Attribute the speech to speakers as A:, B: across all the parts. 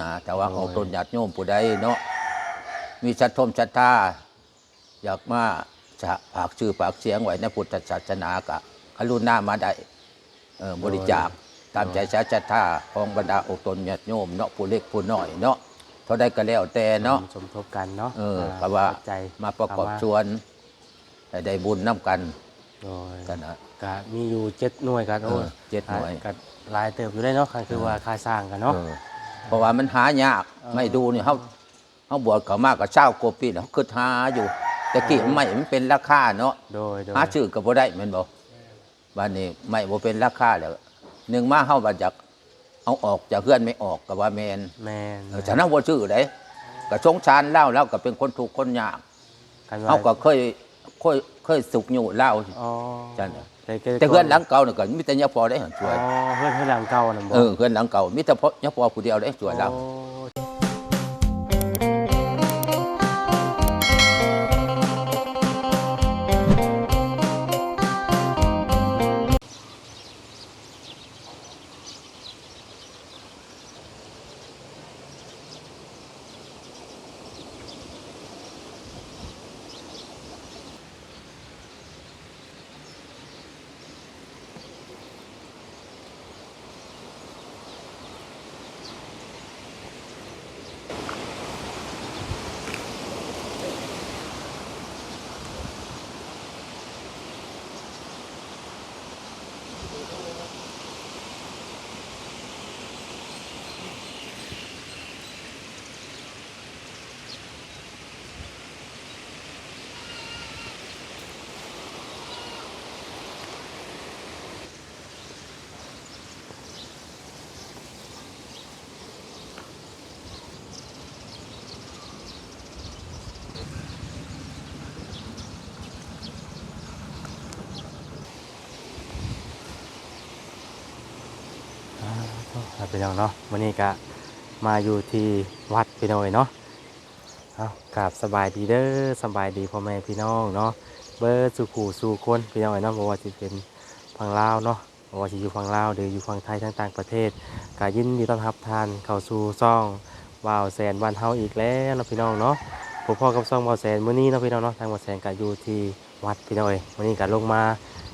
A: นะแต่ว่าของตนญาติโยมผู้ใดเนาะมีศรัทธมศรัทธาอยากมาจะฝากชื่อฝากเสียงไว้ในพุทธศาสนากะกรุณามาได้เอ่อบริจาคตามใจศรัทธาของบรรดาอกตนญาติโยมเนาะผู้เล็กผู้น้อยเนาะเท่าใดก็แล้วแต่เนาะ
B: สมทบกันเนาะ
A: เออ
B: อ่
A: ก็ว่า
B: ปัจจัย
A: มาประกอบ
B: เข้
A: ชวนให้ได้บุญน้ำกัน
B: โดย
A: กันนะ
B: ก็มีอยู่เจ็ดหน่วยกันโอ้
A: เออเจ็ดหน่วย
B: ก็หลายเติบอยู่ได้เนาะคันคือว่าค่าสร้างกันเนาะ
A: เออเพราะว่ามันหายาก
B: เออ
A: ไม่ดูนี่เขาเขาบวชเขามากกับเช้ากว่าปีแล้วเขาคือหาอยู่แต่กี้ไม่มันเป็นราคาเนาะ
B: โดยโดย
A: หาชื่อก็บ่ได้แมันบอกบ้านนี้ไม่บ่เป็นราคาแล้วหนึ่งมาเฮาบัดจากเอาออกจากเพื่อนไม่ออกกับว่าแมน
B: แม่น
A: เออฉะนั้นบ่ชื่อได้ก็สงสารเล่าแล้วก็เป็นคนถูกข์คนยาก
B: กันว่า
A: เฮาก็เคยเคยเคยสุกอยู่เล่า
B: อ๋อ
A: จัง น่ะ
B: แต่ก็
A: แต่เพื่อนหลังเก่านี่ก็มีแต่ยาพอได้หั่นช่
B: อ๋
A: ว
B: อยเพื่อนเพื่อนหลังเก่าน่ะบ่
A: เออเพื่อนหลังเก่ามีแต่พอยาพอผู้เดียวได้ช่วยเรา
B: ครับพี่น้องเนาะวันนี้ก็มาอยู่ที่วัดพี่น้อยเนาะเอากราบสบายดีเด้อสบายดีพ่อแม่พี่น้องเนาะเบิร์สู่ขู่สู่คนพี่น้อยเนาะบ่ว่าจะเป็นฝั่งลาวเนาะบ่ว่าจะอยู่ฝั่งลาวหรืออยู่ฝั่งไทยทั้งต่างประเทศก็ยินดีต้อนรับทานเข้าสู่ซ่องว่าวแสนวันเฮาอีกแล้วนะพี่น้องเนาะผมพ่อกับซ่องว่าวแสนมื้อนี้นะพี่น้องเนาะทางว่าวแสนก็อยู่ที่วัดพี่น้อยวันนี้ก็ลงมา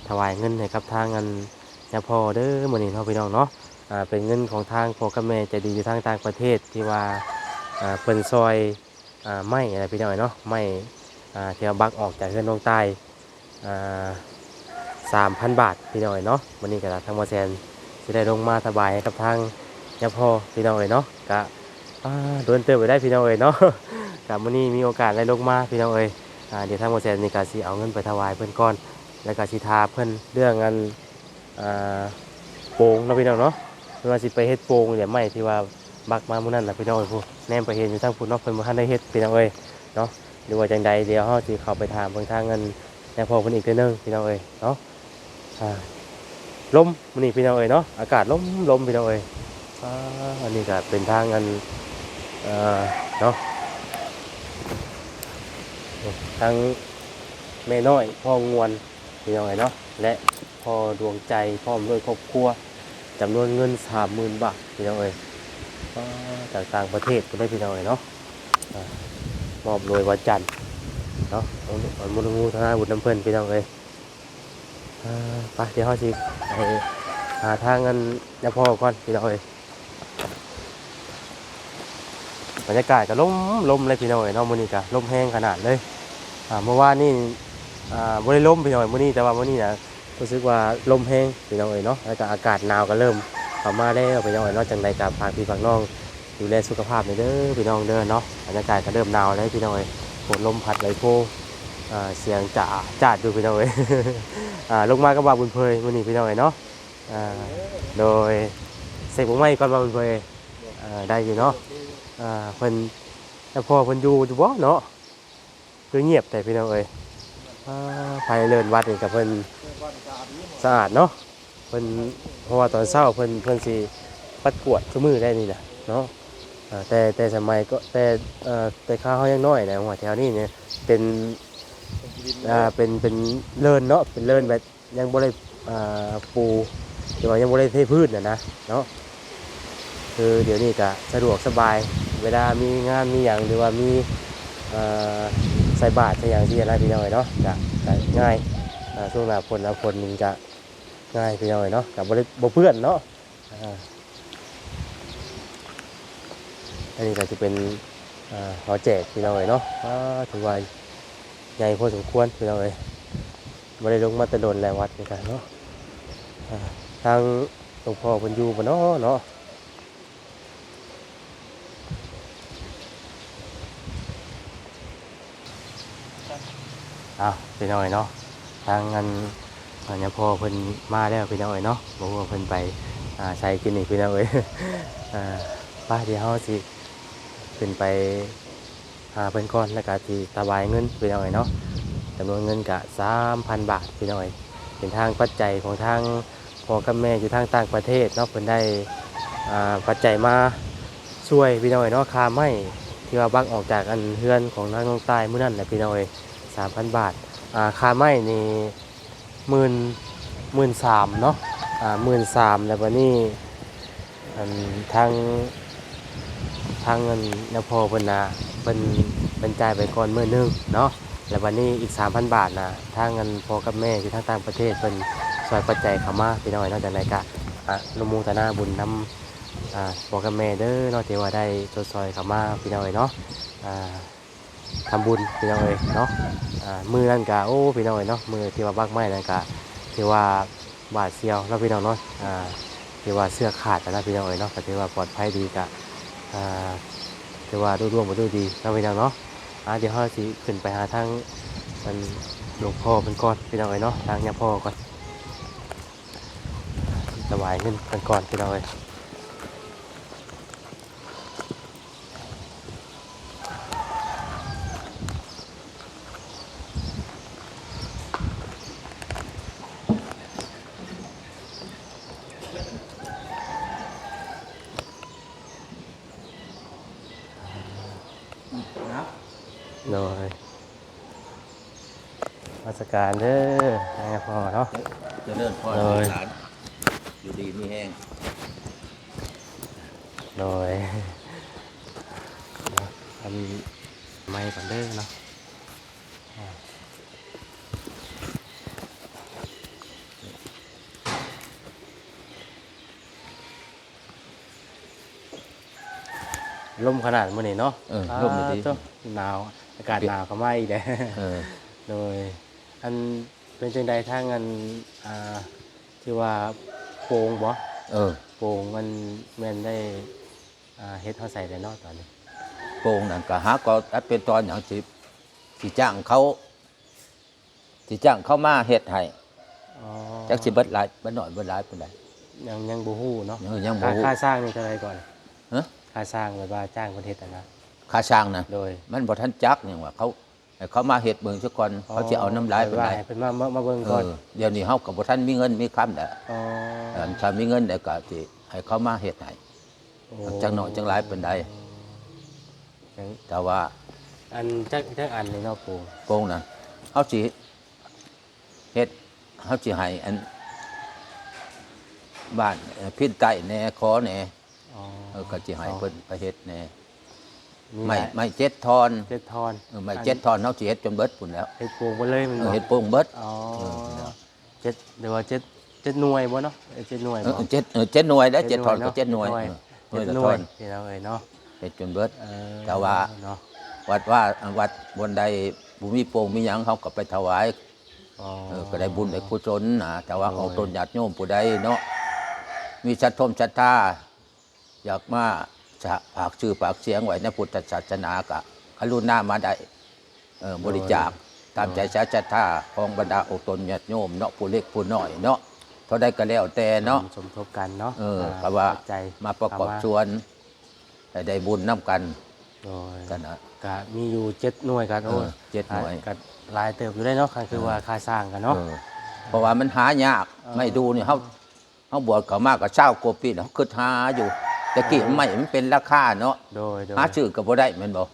B: ถวายเงินให้กับทางเงินยาพ่อเด้อมื้อนี้เนาะพี่น้องเนาะ เป็นเงินของทางพ่อกับแม่จะดีอยู่ทางต่างประเทศที่ว่าเพิ่นซอยอไม้อะไรพี่น้อยเนาะไม้อ่าที่เอาบักออกจากเรือนลงใต้สามพันบาทพี่น้อยเนาะวันนี้ก็ทางมอแซนจะได้ลงมาสบายให้กับทางยาพ่อพี่น้อยเนาะกะโดนเติมไปได้พี่น้อยเนาะกับวันนี้มีโอกาสได้ลงมาพี่น้อยเดี๋ยวทางมอแซนนี่ก็สิเอาเงินไปถวายเพิ่อนก่อนแล้วก็สิทาเพิ่อนเรื่องเงินโป่งเนาะพี่น้องเนาะ ไม่ว่าสิไปเฮ็ดโป่งเดี๋ยไม่ที่ว่าบักมามื้อนั้นน่ะพี่น้องเอ้ยผู้แนมไปเห็นอยู่ทางผู้นอกเพิ่นบ่ทันได้เฮ็ดพี่น้องเอ้ยเนาะหรือว่าจังใดเดี๋ยวเฮาสิเข้าไปถามเบิ่งทางเงินแนวพอเพิ่นอีกเทื่อนึงพี่น้องเอ้ยเนาะอ่าลมมื้อนี้พี่น้องเอ้ยเนาะอากาศลมลมพี่น้องเอ้ยอ่าอันนี้ก็เป็นทางเงินเอ่อเนาะทางแม่น้อยพ่องวนพี่น้องเอ้ยเนาะและพ่อดวงใจพร้อมด้วยครอบครัว จำนวนเงินสามหมื่นบาทพี่น้องเอ้ยจากต่างประเทศก็ได้พี่น้องเอ้ยเนาะมอบโดยวันจันทร์เนาะเอามุลงูธนาบุญน้ำเพิ่นพี่น้องเอ้ยไปเดี๋ยวเขาสิหาทางเงินยาพ่อก่อนพี่น้องเอ้ยบรรยากาศก็ลมลมเลยพี่น้องเอ้ยเนาะมื้อนี้ก็ลมแห้งขนาดเลยอ่าเมื่อวานนี่อ่าบ่ได้ลมพี่น้องเอ้ยมื้อนี้แต่ว่ามื้อนี้น่ะ รู้สึกว่าลมแห้งพี่น้องเอ๋ยเนาะแล้วก็อากาศหนาวก็เริ่มเข้ามาแล้วพี่น้องเอ๋ยเนาะจังใดกับฝากพี่ฝากน้องดูแลสุขภาพหน่อยเด้อพี่น้องเด้อเนาะบรรยากาศก็เริ่มหนาวแล้วพี่น้องเอ๋ยฝนลมพัดไหลโพเสียงจ่าจ่าดูพี่น้องเอ๋ยลงมาก็บาบุญเพยมื้อนี้พี่น้องเอ๋ยเนาะโดยเสกบุ้งไม้ก่อนบาบุญเพยได้อยู่เนาะเพิ่นแล้วพอเพิ่นอยู่อยู่บ่เนาะคือเงียบแต่พี่น้องเอ๋ยอ่าภายเลินวัดนี่กับเพิ่น สะอาดเนาะเพิ่นเพราะว่าตอนเช้าเพิ่นเพิ่นสิปัดกวาดทุกมือได้นี่นะเนาะอ่าแต่แต่สมัยก็แต่เอ่อแต่ข้าวเขายังน้อยนะหัวแถวนี้เนี่ยเป็นอ่าเป็นเป็นเลินเนาะเป็นเลินแบบยังบ่ได้อ่าปูหรือว่ายังบ่ได้เทพื้นน่ะนะเนาะคือเดี๋ยวนี้ก็สะดวกสบาย เวลามีงานมีอย่างหรือว่ามีเอ่อใส่บาตรใส่อย่างที่อะไรพี่น้อยเนาะจะง่ายอ่าช่วงหน้าฝนหน้าฝนมันจะ ง่ายพี่น้อยเนาะกับบริบเพื่อนเนาะอันนี้ก็จะเป็นหอแจกพี่น้อยเนาะถือว่าใหญ่พอสมควรพี่น้อยไม่ได้ลงมาแตะโดนแรงวัดเหมือนกันเนาะทางหลวงพ่อเพิ่นอยู่บ่เนาะเนาะอ้าวพี่น้อยเนาะทางงาน อันนี้พอเพิ่นมาแล้วพี่น้อยเนาะบอกว่าเพิ่นไปใช้กินนี่พี่น้อยอ่าไป้าเดี๋ยวเฮาสิขึ้นไปหาเพิ่นก่อนแล้วก็สิถวายเงินพี่น้อยเนาะจำนวนเงินกะ3,000 บาทพี่น้อยเป็นทางปัจจัยของทางพ่อกับแม่อยู่ทางต่างประเทศเนาะเพิ่นได้ปัจจัยมาช่วยพี่น้อยเนาะค่าไม้ที่ว่าบักออกจากอันเฮือนของทางน้องใต้มื้อนั้นแหละพี่น้อยสามพันบาทอ่าค่าไม้นี่ หมื่นหมื่นสามเนาะอ่าหมื่นสามแล้ววันนี้อันทางทางเงินนพอเพิ่นนะเพิ่นเป็นจ่ายไปก่อนมื่อนึงเนาะแล้ววันนี้อีก 3,000 บาทนะทางเงินพ่อกับแม่อยู่ทางต่างประเทศเพิ่นซอยปัจจัยเข้ามาพี่น้อยนาะจากไหนกะอะอนุโมทนาบุญนำอ่าพ่อกับแม่เด้อเนาะที่ว่าได้ซอยซอยเข้ามาพี่น้อยเนาะอ่า ทำบุญพี่น้องเอ้ยเนาะมือนั่นกะโอ้พี่น้องเอ้ยเนาะมือที่ว่าบักไม้นั่นกะที่ว่าบาดเสียวแล้วพี่น้องเนาะที่ว่าเสื้อขาดนะพี่น้องเอ้ยเนาะก็ที่ว่าปลอดภัยดีกะที่ว่าดูร่วงมาดูดีนะพี่น้องเนาะอ่าเดี๋ยวเราสิขึ้นไปหาทางมันหลวงพ่อเป็นก่อนพี่น้องเอ้ยเนาะทางยาพ่อก่อนถวายเงินกันก่อนพี่น้องเอ้ย
A: นะ
B: โดยมาส การเด้อทางยาพ่อเนาะ
A: เจะเดินพ่อ
B: เลย
A: หลานอยู่ดีมีแห้ง
B: โดยทำไม้ก่อนเด้อเนาะอ่าลมขนาดมื้อนี้เนาะ
A: เออร่มอยู่ดี
B: อ่าเจ้าหนาว อากาศหนาวเข้ามาอีกแล้ว
A: เออ
B: โดย อันเป็นจังใดทางอันอ่าที่ว่าโป่งบ่
A: เออ
B: โป่งมันแม่นได้อ่าเฮ็ดเฮาใส่ได้เนาะตอนนี้
A: โป่งนั่นก็หาก็อัดเป็นตอนอย่างสิสิจ้างเขาสิจ้างเขามาเฮ็ดให้
B: อ๋อ
A: จักสิเบิดหลายเบิดน้อยเบิดหลายปานใด
B: ยังยังบ่ฮู้เนาะ
A: ยังยังบ่
B: ค่า
A: ฮู้
B: ค่าสร้างนี่เท่าไหร่ก่อน
A: ฮะ
B: ค่าสร้างแบบว่าจ้างประเทศอะนะ
A: ค่าช่างนะ
B: โดย
A: มันบ่ทันจักหยังว่าเขาให้ เขามาเฮ็ดเบิ่งซะก่อนเขาสิเอาน้ำลายไป
B: แบบว่า
A: ไหน
B: ให้เพิ่นมามามาเบิ่ง
A: เอ
B: ก่อน
A: อเดี๋ยวนี้เฮาก็บ่ทันมีเงินมีคำแล้ว
B: อ๋อ
A: เออถ้ามีเงินแล้วก็สิให้เขามาเฮ็ดให้
B: โอ้
A: จังหน่อยจังหลายปานใด
B: จัง
A: แต่ว่า
B: อันจักจักอันนี่เนาะโป่ง
A: โป่งนั้นเฮาสิเฮ็ดเฮาสิให้อันบ้านเอ่อพินใต้แหน่ขอแหน่
B: อ๋อ
A: เออก็สิให้เพิ่นไปเฮ็ดแหน่
B: มี
A: ไม่
B: หลาย
A: ไม่เจ็ดทอน
B: เจ็ดทอน
A: เออไม่เจ็ดทอนเฮาสิเฮ็ดจนเบิดพุ่นแล้ว
B: เฮ็ดโป่งบ่เลยมัน
A: เออ
B: บ่
A: เฮ็ดโป่งเบิด
B: อ๋อ
A: เออ
B: เจ็ดเดี๋ยวว่าเจ็ดเจ็ดหน่วยบ่เนาะเอ้ยเจ็ดหน่วย
A: เอ
B: บ่
A: อเจ็ดเออเจ็ดหน่วยได้เจ็ดทอนก็เจ็ดหน่วย
B: เจ็ด
A: เออ
B: ห
A: ห
B: น่
A: น่
B: ว
A: วยยละทอน
B: ที่เราเอ้ยเนาะ
A: เฮ็ดจนเบิด
B: เออ
A: แต่ว่า
B: เนาะ
A: วัดว่าวัดบนใดบุมีโป่งมีหยังเขาก็ไปถวาย
B: อ๋อ
A: เออก็ได้บุญได้กุศลนะแต่ว่า
B: โอ้ย
A: ของตนญาติโยมผู้ใดเนาะมีศรัทธมศรัทธาอยากมาจะ ฝากชื่อฝากเสียงไว้ในพุทธศาสนากะกรุณามาได้เออบริจาคตามใจศรัทธาของบรรดาอกตนญาติโยมเนาะผู้เล็กผู้น้อยเนาะเท่าใดก็แล้วแต่เนาะ
B: สมทบกันเนาะ
A: เออ
B: อ่
A: เพราะว่า
B: ปัจจัย
A: มาประกอบ
B: เข้า
A: ส่วนให้ได้บุญน้กัน
B: โดย
A: กันนะ
B: ก็มีอยู่เจ็ดหน่วยกันโอ้ย
A: เออเจ็ดหน่วย
B: ก็หลายเติบอยู่ได้เนาะคือว่าค่าสร้างกันเนาะ
A: เออเพราะว่ามันหายาก
B: เออ
A: ไม่ดูนี่เขาเขาบวชเขามากกับเช้ากว่าปีเขาคือหาอยู่ แต่กี้มันไม่มันเป็นราคาเนาะ
B: โดยโดย
A: หาชื่อก็บ่ได้แมันบอก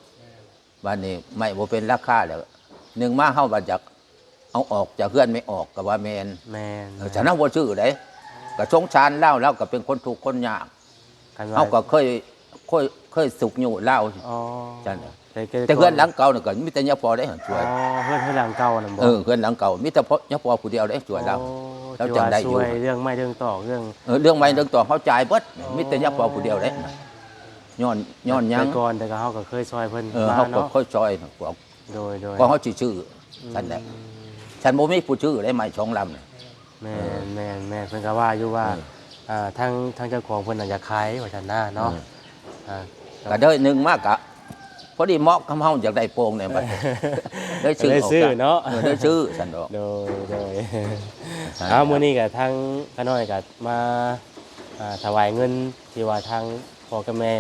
A: วันนี้ไม่บ่เป็นราคาแล้วหนึ่งมาเฮาบัดจากเอาออกจากเพื่อนไม่ออกก็ว่าแมน
B: แม่น
A: เออฉะนั้นบ่ชื่อได้ก็สงสารเล่าแล้วก็เป็นคนถูกข์คนยาก
B: คันว่า
A: เฮาก็เคยเคยเคยสุกอยู่เล่า
B: อ๋อ
A: จันน่ะ
B: แต่ก็
A: แต่เพื่อนหลังเก่านี่ก็มีแต่ยาพอได้หั่นช่วย
B: อ๋อเพื่อนเพื่อนหลังเก่านั่นบ่
A: เออเพื่อนหลังเก่ามีแต่พยาพอผู้เดียวได้ช่วยเรา
B: โอ้
A: เรา
B: ที่
A: จัง
B: ว่า
A: ได้อยู่
B: ช่วยเรื่องไม่เรื่องตอกเรื่อง
A: เออเรื่องไม้เรื่องต่อเขาจ่ายเบิดมีแต่ยาพอผู้เดียวได้ย้อนย้อนหยัง
B: แต่ก่อนแต่ก็เฮาก็เคยช่วยเพิ่น
A: เออ
B: มา
A: เขาก็
B: เนาะ
A: ค่อยซอยพวก
B: โดยโดย
A: ก็เขาสิชื่อฉันแหละฉันบ่มีผู้ชื่อได้ไม้สองลำน่ะ
B: แม่นแม่นแม่นเพิ่นก็ว่าอยู่ว่า
A: เออ
B: อ่าทางทางเจ้าของเพิ่นน่ะอยากขายว่าซั่นน่ะเนาะอ่า
A: ก็ได้หนึ่งมากกะพอดีเหมาะกับเฮาอยากได้โป่งเนี่ยบัดได้ชื่อ
B: ได้
A: ออก
B: ซื้อ
A: จ้
B: เนาะ
A: ออได้ชื่อฉันดอก
B: โดยโดย
A: ใช่
B: อ้าวมื้อนี้ก็ทางขาน้อยก็มาอ่าถวายเงินที่ว่าทางพ่อกับแม่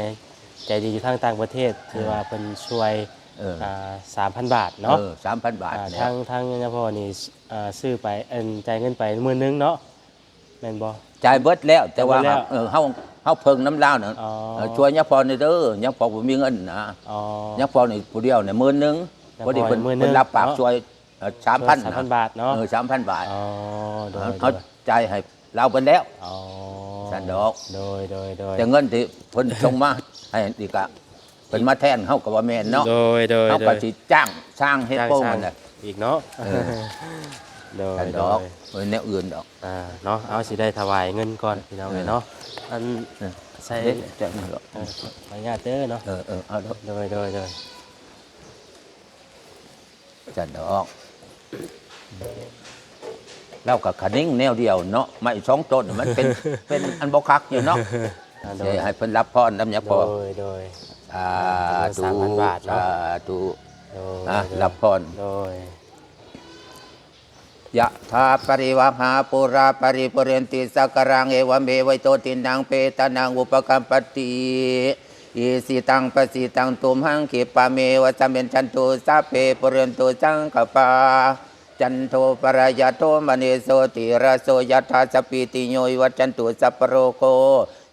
B: ใจดีอยู่ทางต่างประเทศที่ว่าเพิ่นช่วย
A: เออ
B: อ่า3,000 บาทเนาะ
A: เออสามพันบาท
B: อ่า
A: เนี่ย
B: ทางทางยาพ่อนี่อ่าซื้อไปเอ็นจ่ายเงินไปหมื่นหนึงเนาะแม่นบ่
A: จ่ายเบิดแล้วแต่ว่า
B: จ่ายเบิดแล้ว
A: เออเฮาเฮาเพิ่งน้ำลาวน่ะ
B: อ๋อ
A: เออช่วยยาพรนี่เด้อยาพรบ่มีเงินนะ
B: อ๋อ
A: ยาพรนี่ผู้เดียวเนี่ยหมื่นหนึง
B: ยาพร
A: พอดีเพิ่น
B: หมื่นหนึ่
A: เพิ่
B: ง
A: นรับปาก
B: เนาะ
A: ช่วย สามพัน
B: สามพันบาทเนาะ
A: เออสามพันบาท
B: อ๋อโดย
A: เขา
B: โดย
A: จ่ายให้เราเพิ่นแล้ว
B: อ๋อ
A: สันดอก
B: โดยโดยโดย
A: แต่เงินที่เพิ่นส่งมาให้อีกอะเพิ่นมาแทนเฮาก็บ่แม่นเนาะ
B: โดยโดย
A: เฮา
B: โด
A: ก็
B: ย
A: สิจ้างสร้างเฮ็ด
B: จ้าง
A: โป้ง
B: สร้าง
A: นั่นน่ะ
B: อีกเนาะ
A: เออ
B: โดย
A: สัน
B: โด
A: ดอก
B: ย
A: เพิ่นแนวอื่นดอก
B: อ่าเนาะเอาสิได้ถวายเงินก่อนพี่น้องเลยเนาะอัน
A: เออ
B: ใส่
A: เฮ็ดจังดอก
B: เออขออนุญาตเด้อเนาะ
A: เออเออเอาดอก
B: โดยโดยโดย
A: จันดอก เราก็ขะนิ่งแนวเดียวเนาะไม่สองต้นมันเป็นเป็นอันบ่คักอยู่เนาะ
B: อ่าโด
A: สิ
B: ย
A: ให้เพิ่นรับพรนำยาพ
B: โด
A: อ
B: ยโดย
A: สาธุ
B: สามพันบาทเนาะ
A: สาธุ
B: โดย
A: อะ
B: โดย
A: รับพร
B: โดย
A: ยะถาปริวหาปุราปริปุเรนติสักการังเอวเมวัยโตตินังเปตานังอุปกัมปติ อิสิตังปสิตังตุมหังขิปะเมวะสัมเมนจันตุสัพเพปุเรนตุสังกปาจันโทปรายาโทมณีโสติระโสยถาสปิติโยวิวัจจันตุสัพโรโค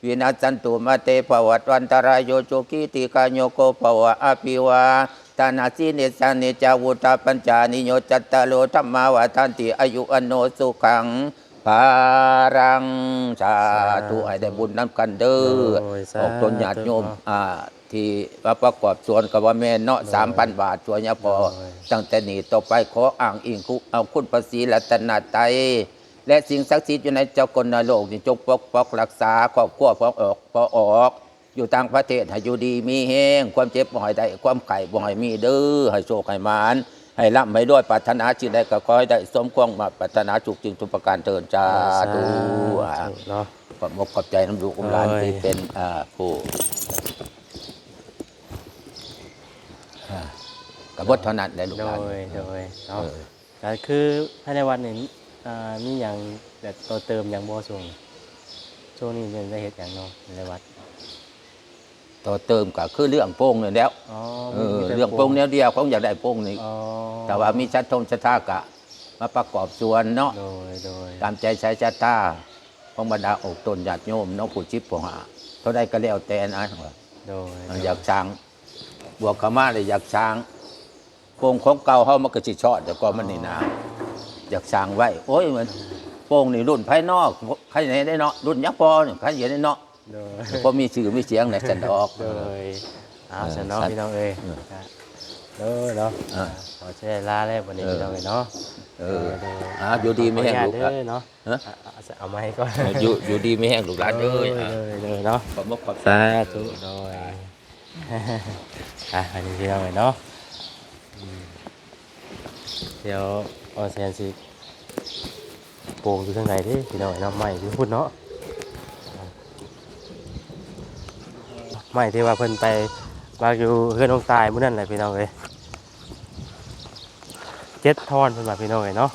A: วินาศสันตุมาเตภวัตวันตรายโยจุกิติกาโยโกภวะอภิวาตานาสิเนสานิจาวุตาปัญจานิโยจัตตาโลธรรมาวาทันติอายุอโนสุขัง ภารังสาธุให้ได้บุญน้ำกันเด้อ
B: โอ้ยสาธุ
A: ออกตนญาติโยมอ่าที่ว่าประกอบส่วนกับว่าแม่นเนาะสามพันบาทช่วยยาพอตั้งแต่นี้ต่อไปขออ้างอิงคุเอาคุณประสีรัตนาไตยและสิ่งศักดิ์สิทธิ์อยู่ในเจ้ากลนโลกนี่จงปกปักรักษาครอบครัวพอออกพอออก อยู่ต่างประเทศให้อยู่ดีมีแห้งความเจ็บบ่ให้ได้ความไข่บ่ให้มีเด้อให้โชคให้หมาน ให้ร่ำให้ด้วยปรารถนาสิ่งใดก็ขอให้ได้สมความมาปรารถนาจุกจริงทุกประการเทินจ้าดูอ่า
B: เนาะ
A: ขอบมกขอบใจน้ำดูกำลาน
B: โอ้ย
A: ที่เป็นอ่าผู้อ่ากับบทเท่านั้นแหละลูก
B: โด
A: หลาน
B: ยโดย
A: เอ
B: เนาะ
A: อ
B: ก็คือภายในวันนี้อ่ามีอย่างแบบตัวเติมอย่างบ่ช่วงช่วงนี้เป็นได้เฮ็ดอย่างเนาะในวัด
A: ต่อเติมก็คือเรื่องโป้งนี่แหล้ว
B: อ๋อ
A: เออ
B: มีแต่
A: เรื่องโป้งแนวเดียวเขาอยากได้โป้งนี่
B: อ๋อ
A: แต่ว่ามีชัดทงชัดท่ากะ มาประกอบส่วนเนาะ
B: โดยโดย
A: ตามใจใช้ชัดท่าของบรรดาอกตนญาติโยมเน้องผู้ชิบผู้หาเท่าใดก็แล้วแต่นะ
B: โดย
A: อยากช้างบวกเขามาเลยอยากช้างโป่งของเก่าเขามันก็จิชอดแต่ก็มันนี่นาอยากช้างไว้โอ้ยมันโป่งนี่รุ่นภายนอกใครไหนได้เนาะรุ่นยักษ์พอเนี่ยใครอยู่ได้เนาะ
B: โดย
A: พอมีชื่อมีเสียงในสันดอก
B: โดยเอา
A: เออ
B: สนเนาะ
A: สัตว์
B: พี่น้องเอ้ย
A: เออ
B: ครับเด้อเนาะ
A: เออ
B: ขอแช่ลาแล้ววันนี้
A: เออ
B: พี่น้องเอ้ยเนาะ
A: เออ
B: โดย
A: อ่าอยู่ดีไม่แห้ง
B: ขออ
A: ลู
B: นุ
A: ก
B: ญา
A: อะ
B: ตเด้อเนาะ
A: ฮะ
B: อะเอาเอาไม้ก่อน
A: อยู่อยู่ดีไม่แห้งลูกหลานเอ้ย
B: โด
A: อะ
B: ยโดยเนาะ
A: ขอบมกขอบ
B: สาธุโดยอะอันนี้พี่น้องเอ้ยเนาะอืมเดี๋ยวออนแซนสิโป่งอยู่ทางไหนที่พี่น้องเอ้ยเนาะไม่ที่พูดเนาะไม่ที่ว่าเพิ่นไปวางอยู่เพื่อนน้องตายมื้อนั้นแหละพี่น้องเอ้ย เจ็ดท่อนเพิ่นว่าพี่น้องเอ้ยเนาะ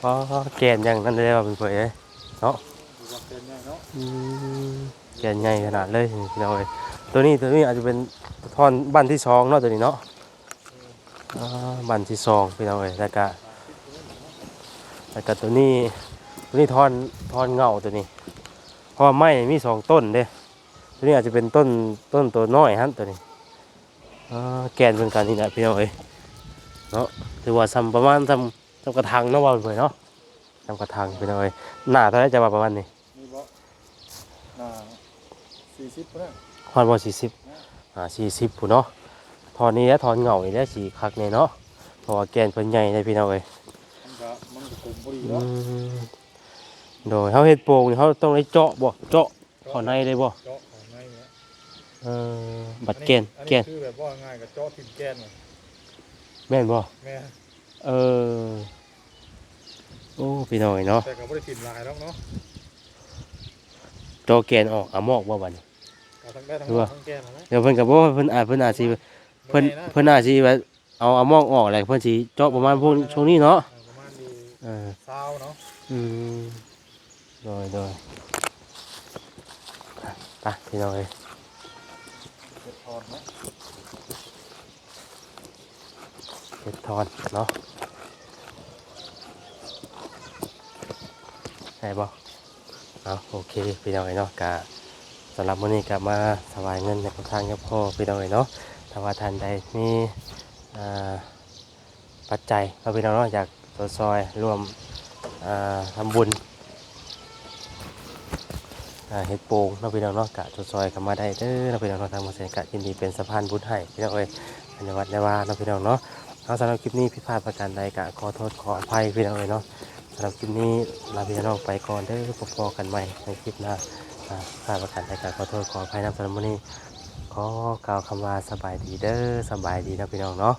B: พราะแกนอย่างนั้นเลยว่าเป็นเผยเอ้ยเนาะแกนใหญ่ขนาดเลยพี่น้องเอ้ยตัวนี้ตัวนี้อาจจะเป็นท่อนบ้านที่สองเนาะตัวนี้เนาะ บ้านที่สองพี่น้องเอ้ยแล้วก็แล้วก็ตัวนี้ตัวนี้ทอนทอนเงาตัวนี้ เพราะว่าไม้นี่มีสองต้นเด้ตัวนี้อาจจะเป็นต้นต้นตัวน้อยฮะตัวนี้อ่าแกนเป็นการนี่แหละพี่น้องเอ้ยเนาะถือว่าซ้ำประมาณซ้ำซ้ำกระถางเนาะว่าไปเนาะซ้ำกระถางพี่น้องเอ้ยหน้าเท่าไหรจะว่าประมาณนี้
C: มีบ่อ่าสี่สิบนะ
B: ฮอนบอสี่สิบอ่าสี่สิบผู้เนาะท อนนี้แล้วทอนเหงาอีกแล้วสีคักเนี่ยเนาะเพราะว่าแกนเพิ่นใหญ่เลยพี่น้องเอ้ย
C: มันก็มันก็กลมพอดี
B: อื
C: เนาะ
B: มโดยเขาเฮ็ดโป่งนี่เขาต้องได้เจาะบ่เจาะเขอในเลยบ่
C: เจาะของในเนี่ย
B: เออบัดแกน
C: อัน
B: แก
C: นี้
B: น
C: คือแบบว่าง่ายกับเจาะทิ่มแกนน่ะ
B: แม่นบ่
C: แม่
B: เออโอ้พี่น้อยเนาะ
C: แต่ก็บ่ได้ทิ่มลายแล้วเนาะ
B: เจาะแกนออกอะมอกบ่บัดนี้
C: ก็ทั้งได้ทั้ง
B: คือว่า
C: ทั้งแกนนะ
B: เดี๋ยวเพิ่นก็บ่ว่าเพิ่นอาจเพิ่นอาจสิ เพิ่น
C: บ่แะ
B: เพิ่นอาจสิว่าเอาอะมอกออกแหละเพิ่นสิเจาะประมาณพวกช่วงนี้เนาะ
C: เออประมาณดี
B: เออ
C: ซาวเนาะ
B: อืมโดยโดยไปพี่น้อย
C: เก็บทอนเนาะ
B: เฮ็ดทอนเนาะได้บ่เอาโอเคพี่น้อยเนาะกะสำหรับมื้อนี้ก็มาถวายเงินในทางเจ้าพ่อพี่น้อยเนาะ ถ้าว่าท่านใดมีปัจจัยเราพี่น้องเนาะอยากตัวซอยรวมทำบุญเฮ็ดโป่งเราพี่น้องกะตัวซอยเข้ามาได้เด้อเราพี่น้องทางมาเสกะยินดีเป็นสะพานบุญให้พี่น้องเอ้ยในวัดในว่าเราพี่น้องเนาะเอาสำหรับคลิปนี้ผิพาดประการใดกะขอโทษขออภัยพี่น้องเลยเนาะสำหรับคลิปนี้ลาพี่น้องไปก่อนเด้อพบกันใหม่ในคลิปหน้าอ่าพาดประการใดกะขอโทษขออภัยนำสำหรับวันนี้ ขอกล่าวคำว่าสบายดีเด้อสบายดีนะพี่น้องเนาะ